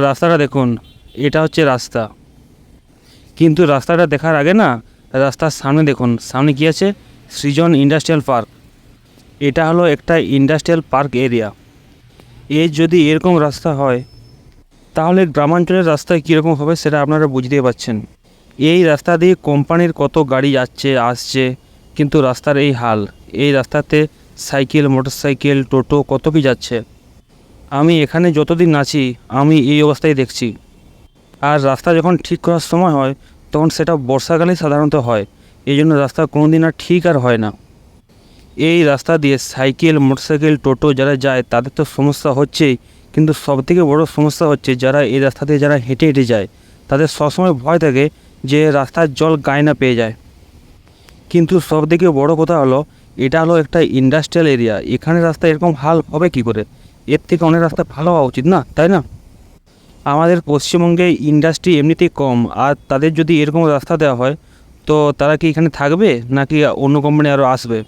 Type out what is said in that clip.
রাস্তাটা দেখুন, এটা হচ্ছে রাস্তা। কিন্তু রাস্তাটা দেখার আগে না, রাস্তার সামনে দেখুন, সামনে কী আছে? Srijan industrial park. এটা হলো একটা ইন্ডাস্ট্রিয়াল পার্ক এরিয়া। এর যদি এরকম রাস্তা হয়, তাহলে গ্রামাঞ্চলের রাস্তায় কীরকম হবে সেটা আপনারা বুঝতেই পারছেন। এই রাস্তা দিয়ে কোম্পানির কত গাড়ি যাচ্ছে, আসছে, কিন্তু রাস্তার এই হাল, এই রাস্তাতে সাইকেল, মোটরসাইকেল, টোটো কত কি যাচ্ছে? আমি এখানে যতদিন আছি, আমি এই অবস্থায় দেখছি। আর রাস্তা যখন ঠিক করার সময় হয়, তখন সেটা বর্ষাকালেই সাধারণত হয়। এই জন্য রাস্তা কোনো দিন আর ঠিক আর হয় না। এই রাস্তা দিয়ে সাইকেল, মোটরসাইকেল, টোটো যারা যায়, তাদের তো সমস্যা হচ্ছেই। কিন্তু সবথেকে বড় সমস্যা হচ্ছে, যারা এই রাস্তা দিয়ে যারা হেঁটে হেঁটে যায়, তাদের সবসময় ভয় থাকে যে রাস্তার জল গায়ে না পেয়ে যায়। কিন্তু সবথেকে বড় কথা হলো, এটা হলো একটা ইন্ডাস্ট্রিয়াল এরিয়া এখানে রাস্তা এরকম হাল হবে কি করে? এর থেকে অনেক রাস্তা ভালো হওয়া উচিত না, তাই না? আমাদের পশ্চিমবঙ্গে ইন্ডাস্ট্রি এমনিতেই কম, আর তাদের যদি এরকম রাস্তা দেওয়া হয়, তো তারা কি এখানে থাকবে, নাকি অন্য কোম্পানি আরও আসবে?